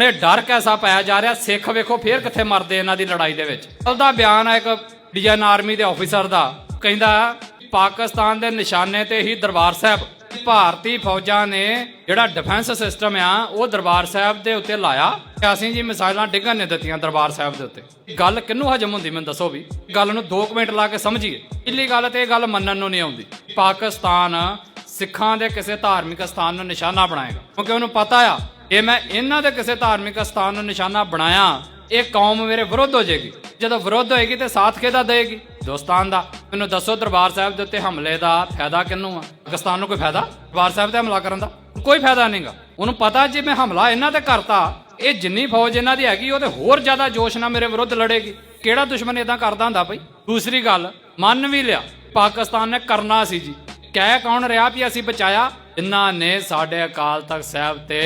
ਨੇ ਡਰ ਕੈਸਾ ਪਾਇਆ ਜਾ ਰਿਹਾ? ਸਿੱਖ ਵੇਖੋ, ਫੇਰ ਕਿੱਥੇ ਮਰਦੇ ਇਹਨਾਂ ਦੀ ਲੜਾਈ ਦੇ ਵਿੱਚ? ਉਹਦਾ ਬਿਆਨ ਹੈ ਇੱਕ ਡੀਐਨ ਆਰਮੀ ਦੇ ਆਫੀਸਰ ਦਾ। ਕਹਿੰਦਾ, ਪਾਕਿਸਤਾਨ ਦੇ ਨਿਸ਼ਾਨੇ ਤੇ ਹੀ ਦਰਬਾਰ ਸਾਹਿਬ, ਭਾਰਤੀ ਫੌਜਾਂ ਨੇ ਜਿਹੜਾ ਡਿਫੈਂਸ ਸਿਸਟਮ ਆ, ਉਹ ਦਰਬਾਰ ਸਾਹਿਬ ਦੇ ਉੱਤੇ ਲਾਇਆ। ਤੇ ਅਸੀਂ ਜੀ ਮਿਸਾਈਲਾਂ ਡਿੱਗਣ ਨੇ ਦਿੱਤੀਆਂ ਦਰਬਾਰ ਸਾਹਿਬ ਦੇ ਉੱਤੇ। ਗੱਲ ਕਿੰਨੂੰ ਹਜਮ ਹੁੰਦੀ, ਮੈਨੂੰ ਦੱਸੋ ਵੀ? ਗੱਲ ਨੂੰ 2 ਮਿੰਟ ਲਾ ਕੇ ਸਮਝੀਏ। ਪਹਿਲੀ ਗੱਲ ਤੇ ਇਹ ਗੱਲ ਮੰਨਣ ਨੂੰ ਨਹੀਂ ਆਉਂਦੀ। ਪਾਕਿਸਤਾਨ ਸਿੱਖਾਂ ਦੇ ਕਿਸੇ ਧਾਰਮਿਕ ਸਥਾਨ ਨੂੰ ਨਿਸ਼ਾਨਾ ਬਣਾਏਗਾ। ਕਿਉਂਕਿ ਉਹਨੂੰ ਪਤਾ ਆ ਇਹ ਮੈਂ ਇਹਨਾਂ ਦੇ ਕਿਸੇ ਧਾਰਮਿਕ ਸਥਾਨ ਨੂੰ ਨਿਸ਼ਾਨਾ ਬਣਾਇਆ, ਇਹ ਕੌਮ ਮੇਰੇ ਵਿਰੁੱਧ ਹੋ ਜਾਏਗੀ। ਜਦੋਂ ਵਿਰੁੱਧ ਹੋਏਗੀ ਤੇ ਸਾਥ ਕਿਹਦਾ ਦੇਗੀ ਹਿੰਦੁਸਤਾਨ ਦਾ। ਮੈਨੂੰ ਦੱਸੋ ਦਰਬਾਰ ਸਾਹਿਬ ਦੇ ਉੱਤੇ ਹਮਲੇ ਦਾ ਫਾਇਦਾ ਕਿਹਨੂੰ ਆ? ਪਾਕਿਸਤਾਨ ਨੂੰ ਕੋਈ ਫਾਇਦਾ? ਦਰਬਾਰ ਸਾਹਿਬ ਤੇ ਹਮਲਾ ਕਰਨ ਦਾ? ਕੋਈ ਫਾਇਦਾ ਨਹੀਂਗਾ। ਉਹਨੂੰ ਪਤਾ ਜੇ ਮੈਂ ਹਮਲਾ ਇਹਨਾਂ ਤੇ ਕਰਤਾ, ਇਹ ਜਿੰਨੀ ਫੌਜ ਇਹਨਾਂ ਦੀ ਹੈਗੀ, ਉਹ ਤੇ ਹੋਰ ਜ਼ਿਆਦਾ ਜੋਸ਼ ਨਾਲ ਮੇਰੇ ਵਿਰੁੱਧ ਲੜੇਗੀ। ਕਿਹੜਾ ਦੁਸ਼ਮਣ ਇਦਾਂ ਕਰਦਾ ਹੁੰਦਾ ਬਈ? ਦੂਸਰੀ ਗੱਲ, ਮੰਨ ਵੀ ਲਿਆ, ਪਾਕਿਸਤਾਨ ਨੇ ਕਰਨਾ ਸੀ ਜੀ। ਕਹਿ ਕੌਣ ਰਿਹਾ ਵੀ ਅਸੀਂ ਬਚਾਇਆ? ਇਹਨਾਂ ਨੇ ਸਾਡੇ ਅਕਾਲ ਤਖਤ ਸਾਹਿਬ ਤੇ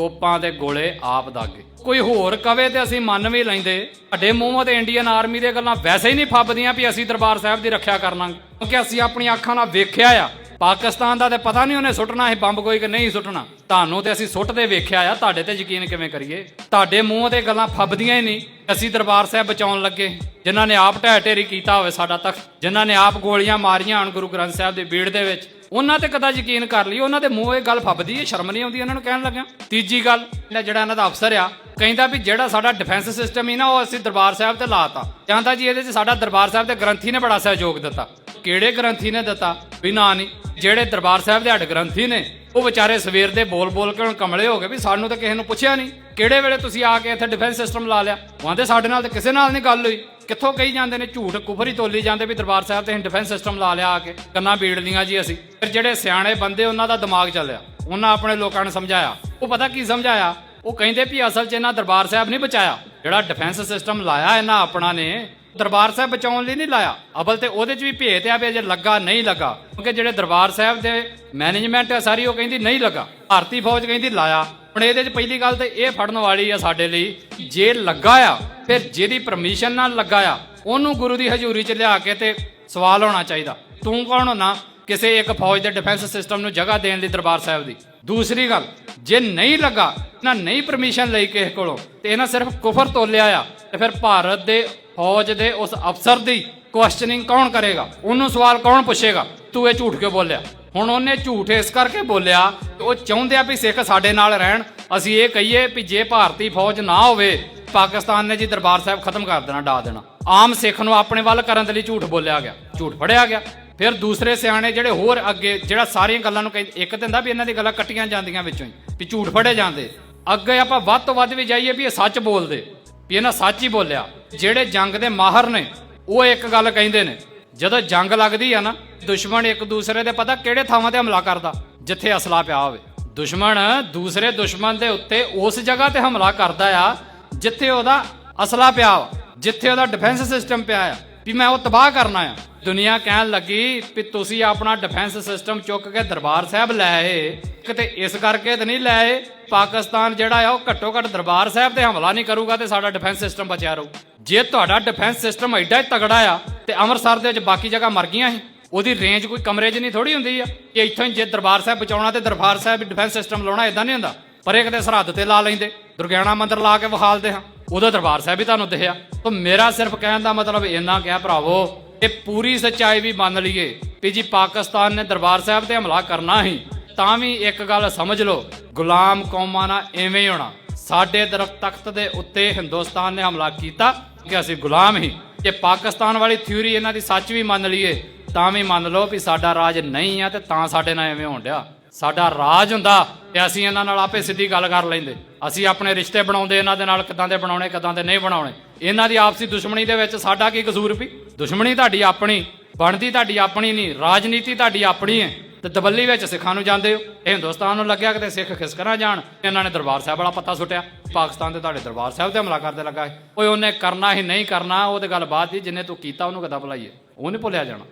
ਤੋਪਾਂ ਦੇ ਗੋਲੇ ਆਪ ਦਾਗੇ। ਕੋਈ ਹੋਰ ਕਵੇ ਤੇ ਅਸੀਂ ਮੰਨ ਵੀ ਲੈਂਦੇ। ਸਾਡੇ ਮੂੰਹੋਂ ਤੇ ਇੰਡੀਅਨ ਆਰਮੀ ਦੀਆਂ ਗੱਲਾਂ ਵੈਸੇ ਹੀ ਨਹੀਂ ਫੱਬਦੀਆਂ ਵੀ ਅਸੀਂ ਦਰਬਾਰ ਸਾਹਿਬ ਦੀ ਰੱਖਿਆ ਕਰ ਲਾਂਗੇ। ਕਿਉਂਕਿ ਅਸੀਂ ਆਪਣੀਆਂ ਅੱਖਾਂ ਨਾਲ ਵੇਖਿਆ ਆ। ਪਾਕਿਸਤਾਨ ਦਾ ਤੇ ਪਤਾ ਨਹੀਂ ਉਹਨੇ ਸੁੱਟਣਾ ਇਹ ਬੰਬ ਕੋਈ ਕਿ ਨਹੀਂ ਸੁੱਟਣਾ। ਤੁਹਾਨੂੰ ਤੇ ਅਸੀਂ ਸੁੱਟਦੇ ਵੇਖਿਆ ਆ, ਤੁਹਾਡੇ ਤੇ ਯਕੀਨ ਕਿਵੇਂ ਕਰੀਏ? ਤੁਹਾਡੇ ਮੂੰਹ ਤੇ ਗੱਲਾਂ ਫੱਬਦੀਆਂ ਹੀ ਨਹੀਂ। ਅਸੀਂ ਦਰਬਾਰ ਸਾਹਿਬ ਬਚਾਉਣ ਲੱਗੇ। ਜਿਨ੍ਹਾਂ ਨੇ ਆਪ ਢਹਿ ਢੇਰੀ ਕੀਤਾ ਹੋਵੇ ਸਾਡਾ ਤਖਤ, ਜਿਨ੍ਹਾਂ ਨੇ ਆਪ ਗੋਲੀਆਂ ਮਾਰੀਆਂ ਹਨ ਗੁਰੂ ਗ੍ਰੰਥ ਸਾਹਿਬ ਦੇ ਬੀੜ ਦੇ ਵਿੱਚ, ਉਹਨਾਂ ਤੇ ਕਦਾ ਯਕੀਨ ਕਰ ਲਈ ਉਹਨਾਂ ਦੇ ਮੂੰਹ ਇਹ ਗੱਲ ਫੱਬਦੀ ਹੈ ਸ਼ਰਮ ਨਹੀਂ ਆਉਂਦੀ ਇਹਨਾਂ ਨੂੰ ਕਹਿਣ ਲੱਗਾ ਤੀਜੀ ਗੱਲ, ਜਿਹੜਾ ਇਹਨਾਂ ਦਾ ਅਫਸਰ ਆ ਕਹਿੰਦਾ ਵੀ ਜਿਹੜਾ ਸਾਡਾ ਡਿਫੈਂਸ ਸਿਸਟਮ ਹੀ ਨਾ, ਉਹ ਅਸੀਂ ਦਰਬਾਰ ਸਾਹਿਬ ਤੇ ਲਾਤਾ। ਕਹਿੰਦਾ ਜੀ ਇਹਦੇ 'ਚ ਸਾਡਾ ਦਰਬਾਰ ਸਾਹਿਬ ਦੇ ਗ੍ਰੰਥੀ ਨੇ ਬੜਾ ਸਹਿਯੋਗ ਦਿੱਤਾ। ਕਿਹੜੇ ਗ੍ਰੰਥੀ ਨੇ ਦਿੱਤਾ? ਵੀ ਨਾ ਨਹੀਂ ਜਿਹੜੇ ਦਰਬਾਰ ਸਾਹਿਬ ਦੇ ਹੱਡ ਗ੍ਰੰਥੀ ਨੇ, ਉਹ ਵਿਚਾਰੇ ਸਵੇਰ ਦੇ ਬੋਲ ਬੋਲ ਕੇ ਹੁਣ ਕਮਲੇ ਹੋ ਗਏ ਵੀ ਸਾਨੂੰ ਤਾਂ ਕਿਸੇ ਨੂੰ ਪੁੱਛਿਆ ਨਹੀਂ ਕਿਹੜੇ ਵੇਲੇ ਤੁਸੀਂ ਆ ਕੇ ਇੱਥੇ ਡਿਫੈਂਸ ਸਿਸਟਮ ਲਾ ਲਿਆ? ਉਹਦੇ ਸਾਡੇ ਨਾਲ ਤਾਂ ਕਿਸੇ ਨਾਲ ਨਹੀਂ ਗੱਲ ਹੋਈ। ਕਿੱਥੋਂ ਕਹੀ ਜਾਂਦੇ ਨੇ ਝੂਠ, ਕੁਫਰੀ ਤੋਲੀ ਜਾਂਦੇ ਵੀ ਦਰਬਾਰ ਸਾਹਿਬ ਤੇ ਡਿਫੈਂਸ ਸਿਸਟਮ ਲਾ ਲਿਆ ਆ ਕੇ। ਕੰਨਾਂ ਬੀੜ ਲੀਆਂ ਜੀ ਅਸੀਂ। ਫਿਰ ਜਿਹੜੇ ਸਿਆਣੇ ਬੰਦੇ, ਉਹਨਾਂ ਦਾ ਦਿਮਾਗ ਚੱਲਿਆ। ਉਹਨਾਂ ਆਪਣੇ ਲੋਕਾਂ ਨੂੰ ਸਮਝਾਇਆ। ਉਹ ਪਤਾ ਕੀ ਸਮਝਾਇਆ? ਉਹ ਕਹਿੰਦੇ ਵੀ ਅਸਲ 'ਚ ਇਹਨਾਂ ਦਰਬਾਰ ਸਾਹਿਬ ਨਹੀਂ ਬਚਾਇਆ। ਜਿਹੜਾ ਡਿਫੈਂਸ ਸਿਸਟਮ ਲਾਇਆ ਇਹਨਾਂ ਆਪਣਾ ਨੇ, ਦਰਬਾਰ ਸਾਹਿਬ ਬਚਾਉਣ ਲਈ ਨਹੀਂ ਲਾਇਆ। ਅਬਲ ਤੇ ਉਹਦੇ 'ਚ ਵੀ ਭੇਤ ਆ ਵੀ ਅਜੇ ਲੱਗਾ, ਨਹੀਂ ਲੱਗਾ। ਕਿਉਂਕਿ ਜਿਹੜੇ ਦਰਬਾਰ ਸਾਹਿਬ ਦੇ ਮੈਨੇਜਮੈਂਟ ਆ, ਸਾਰੀ ਉਹ ਕਹਿੰਦੀ ਨਹੀਂ ਲੱਗਾ। ਭਾਰਤੀ ਫੌਜ ਕਹਿੰਦੀ ਲਾਇਆ। ਹੁਣ ਇਹਦੇ 'ਚ ਪਹਿਲੀ ਗੱਲ ਤੇ ਇਹ ਫੜਨ ਵਾਲੀ ਆ ਸਾਡੇ ਲਈ, ਜੇ ਲੱਗਾ ਆ, ਫਿਰ ਜਿਹਦੀ ਪਰਮਿਸ਼ਨ ਨਾਲ ਲੱਗਾ ਆ, ਉਹਨੂੰ ਗੁਰੂ ਦੀ ਹਜ਼ੂਰੀ 'ਚ ਲਿਆ ਕੇ ਤੇ ਸਵਾਲ ਹੋਣਾ ਚਾਹੀਦਾ। ਤੂੰ ਕੌਣ ਹੋਣਾ? ਕਿਸੇ ਇੱਕ ਫੌਜ ਦੇ ਡਿਫੈਂਸ ਸਿਸਟਮ ਨੂੰ ਜਗ੍ਹਾ ਦੇਣ ਲਈ ਦਰਬਾਰ ਸਾਹਿਬ ਦੀ। ਦੂਸਰੀ ਗੱਲ, ਜੇ ਨਹੀਂ ਲੱਗਾ, ਨਾ ਨਹੀਂ ਪਰਮਿਸ਼ਨ ਲਈ ਕਿਸੇ ਕੋਲੋਂ, ਤੇ ਇਹਨਾਂ ਸਿਰਫ ਕੁਫਰ ਤੋਲਿਆ ਆ, ਤੇ ਫਿਰ ਭਾਰਤ ਦੇ ਫੌਜ ਦੇ ਉਸ ਅਫਸਰ ਦੀ ਕੁਐਸਚਨਿੰਗ ਕੌਣ ਕਰੇਗਾ? ਉਹਨੂੰ ਸਵਾਲ ਕੌਣ ਪੁੱਛੇਗਾ? ਤੂੰ ਇਹ ਝੂਠ ਕਿਉਂ ਬੋਲਿਆ? ਹੁਣ ਉਹਨੇ ਝੂਠ ਇਸ ਕਰਕੇ ਬੋਲਿਆ ਕਿ ਉਹ ਚਾਹੁੰਦੇ ਆ ਵੀ ਸਿੱਖ ਸਾਡੇ ਨਾਲ ਰਹਿਣ। ਅਸੀਂ ਇਹ ਕਹੀਏ ਵੀ ਜੇ ਭਾਰਤੀ ਫੌਜ ਨਾ ਹੋਵੇ, ਪਾਕਿਸਤਾਨ ਨੇ ਜੀ ਦਰਬਾਰ ਸਾਹਿਬ ਖਤਮ ਕਰ ਦੇਣਾ, ਡਾ ਦੇਣਾ। ਆਮ ਸਿੱਖ ਨੂੰ ਆਪਣੇ ਵੱਲ ਕਰਨ ਦੇ ਲਈ ਝੂਠ ਬੋਲਿਆ ਗਿਆ। ਝੂਠ ਫੜਿਆ ਗਿਆ। ਫਿਰ ਦੂਸਰੇ ਸਿਆਣੇ ਜਿਹੜੇ ਹੋਰ ਅੱਗੇ, ਜਿਹੜਾ ਸਾਰੀਆਂ ਗੱਲਾਂ ਨੂੰ ਕਹਿੰਦੇ, ਇੱਕ ਦਿੰਦਾ ਵੀ ਇਹਨਾਂ ਦੀ ਗੱਲਾਂ ਕੱਟੀਆਂ ਜਾਂਦੀਆਂ ਵਿੱਚੋਂ ਹੀ, ਵੀ ਝੂਠ ਫੜੇ ਜਾਂਦੇ। ਅੱਗੇ ਆਪਾਂ ਵੱਧ ਤੋਂ ਵੱਧ ਵੀ ਜਾਈਏ ਵੀ ਇਹ ਸੱਚ ਬੋਲਦੇ, ਵੀ ਇਹਨਾਂ ਸੱਚ ਹੀ ਬੋਲਿਆ। ਜਿਹੜੇ ਜੰਗ ਦੇ ਮਾਹਰ ਨੇ, ਉਹ ਇੱਕ ਗੱਲ ਕਹਿੰਦੇ ਨੇ, ਜਦੋਂ ਜੰਗ ਲੱਗਦੀ ਆ ਨਾ, ਦੁਸ਼ਮਣ ਇੱਕ ਦੂਸਰੇ ਦੇ ਪਤਾ ਕਿਹੜੇ ਥਾਵਾਂ ਤੇ ਹਮਲਾ ਕਰਦਾ, ਜਿੱਥੇ ਅਸਲਾ ਪਿਆ ਹੋਵੇ। ਦੁਸ਼ਮਣ ਦੂਸਰੇ ਦੁਸ਼ਮਣ ਦੇ ਉੱਤੇ ਉਸ ਜਗ੍ਹਾ ਤੇ ਹਮਲਾ ਕਰਦਾ ਆ, ਜਿੱਥੇ ਉਹਦਾ ਅਸਲਾ ਪਿਆ ਜਿੱਥੇ ਉਹਦਾ ਡਿਫੈਂਸ ਸਿਸਟਮ ਪਿਆ ਆ। ਵੀ ਮੈਂ ਉਹ ਤਬਾਹ ਕਰਨਾ ਆ ਦੁਨੀਆ ਕਹਿਣ ਲੱਗੀ ਵੀ ਤੁਸੀਂ ਆਪਣਾ ਡਿਫੈਂਸ ਸਿਸਟਮ ਚੁੱਕ ਕੇ ਦਰਬਾਰ ਸਾਹਿਬ ਲੈ ਆਏ। ਕਿਤੇ ਇਸ ਕਰਕੇ ਤੇ ਨਹੀਂ ਲੈ ਆਏ? ਪਾਕਿਸਤਾਨ ਜਿਹੜਾ ਆ, ਉਹ ਘੱਟੋ ਘੱਟ ਦਰਬਾਰ ਸਾਹਿਬ ਤੇ ਹਮਲਾ ਨਹੀਂ ਕਰੂਗਾ ਤੇ ਸਾਡਾ ਡਿਫੈਂਸ ਸਿਸਟਮ ਬਚਿਆ ਰਹੂ। ਜੇ ਤੁਹਾਡਾ ਡਿਫੈਂਸ ਸਿਸਟਮ ਐਡਾ ਤਗੜਾ ਆ ਤੇ ਅੰਮ੍ਰਿਤਸਰ ਦੇ ਵਿੱਚ ਬਾਕੀ ਜਗ੍ਹਾ ਮਰ ਗਈਆਂ ਸੀ, ਉਹਦੀ ਰੇਂਜ ਕੋਈ ਕਮਰੇ 'ਚ ਨਹੀਂ ਥੋੜੀ ਹੁੰਦੀ ਆ ਕਿ ਇੱਥੋਂ ਹੀ ਜੇ ਦਰਬਾਰ ਸਾਹਿਬ ਬਚਾਉਣਾ ਤੇ ਦਰਬਾਰ ਸਾਹਿਬ ਡਿਫੈਂਸ ਸਿਸਟਮ ਲਾਉਣਾ ਇਦਾਂ ਨਹੀਂ ਹੁੰਦਾ। ਪਰ ਇਹ ਕਿਤੇ ਸਰਹੱਦ ਤੇ ਲਾ ਲੈਂਦੇ, ਦੁਰਗਿਆਣਾ ਮੰਦਰ ਲਾ ਕੇ ਵਿਖਾਲਦੇ ਹਾਂ, ਉਹਦਾ ਦਰਬਾਰ ਸਾਹਿਬ ਵੀ ਤੁਹਾਨੂੰ ਦਿਖਿਆ। ਤਾਂ ਮੇਰਾ ਸਿਰਫ ਕਹਿਣ ਦਾ ਮਤਲਬ ਇੰਨਾ ਕਿਹਾ ਭਰਾਵੋ ਇਹ ਪੂਰੀ ਸੱਚਾਈ ਵੀ ਮੰਨ ਲਈਏ ਵੀ ਜੀ ਪਾਕਿਸਤਾਨ ਨੇ ਦਰਬਾਰ ਸਾਹਿਬ ਤੇ ਹਮਲਾ ਕਰਨਾ ਹੀ ਤਾਂ ਵੀ ਇੱਕ ਗੱਲ ਸਮਝ ਲਓ, ਗੁਲਾਮ ਕੌਮਾਂ ਨਾਲ ਐਵੇਂ ਹੋਣਾ। ਸਾਡੇ ਦਰਖਤ ਤਖਤ ਦੇ ਉੱਤੇ ਹਿੰਦੁਸਤਾਨ ਨੇ ਹਮਲਾ ਕੀਤਾ ਕਿ ਅਸੀਂ ਗੁਲਾਮ ਹੀ ਜੇ ਪਾਕਿਸਤਾਨ ਵਾਲੀ ਥਿਊਰੀ ਇਹਨਾਂ ਦੀ ਸੱਚ ਵੀ ਮੰਨ ਲਈਏ, ਤਾਂ ਵੀ ਮੰਨ ਲਓ ਵੀ ਸਾਡਾ ਰਾਜ ਨਹੀਂ ਆ ਤੇ ਤਾਂ ਸਾਡੇ ਨਾਲ ਐਵੇਂ ਹੋਣ ਡਿਆ। ਸਾਡਾ ਰਾਜ ਹੁੰਦਾ ਤੇ ਅਸੀਂ ਇਹਨਾਂ ਨਾਲ ਆਪੇ ਸਿੱਧੀ ਗੱਲ ਕਰ ਲੈਂਦੇ। ਅਸੀਂ ਆਪਣੇ ਰਿਸ਼ਤੇ ਬਣਾਉਂਦੇ, ਇਹਨਾਂ ਦੇ ਨਾਲ ਕਿਦਾਂ ਦੇ ਬਣਾਉਣੇ, ਕਿਦਾਂ ਦੇ ਨਹੀਂ ਬਣਾਉਣੇ। ਇਹਨਾਂ ਦੀ ਆਪਸੀ ਦੁਸ਼ਮਣੀ ਦੇ ਵਿੱਚ ਸਾਡਾ ਕੀ ਕਸੂਰ ਵੀ? ਦੁਸ਼ਮਣੀ ਤੁਹਾਡੀ ਆਪਣੀ, ਬਣਦੀ ਤੁਹਾਡੀ ਆਪਣੀ ਨਹੀਂ, ਰਾਜਨੀਤੀ ਤੁਹਾਡੀ ਆਪਣੀ ਹੈ। ਤੇ ਦਬੱਲੀ ਵਿੱਚ ਸਿੱਖਾਂ ਨੂੰ ਜਾਂਦੇ ਹੋ। ਇਹ ਹਿੰਦੁਸਤਾਨ ਨੂੰ ਲੱਗਿਆ ਕਿਤੇ ਸਿੱਖ ਖਿਸਕਣਾ ਜਾਣ? ਇਹਨਾਂ ਨੇ ਦਰਬਾਰ ਸਾਹਿਬ ਵਾਲਾ ਪੱਤਾ ਸੁੱਟਿਆ। ਪਾਕਿਸਤਾਨ ਦੇ ਤੁਹਾਡੇ ਦਰਬਾਰ ਸਾਹਿਬ ਤੇ ਹਮਲਾ ਕਰਦੇ ਲੱਗਾ ਓਏ, ਉਹਨੇ ਕਰਨਾ ਹੀ ਨਹੀਂ ਕਰਨਾ ਉਹ ਤੇ ਗੱਲ ਬਾਤ ਦੀ, ਜਿੰਨੇ ਤੂੰ ਕੀਤਾ, ਉਹਨੂੰ ਕਦਾ ਭੁਲਾਈਏ? ਉਹ ਨਹੀਂ ਭੁੱਲਿਆ ਜਾਣਾ।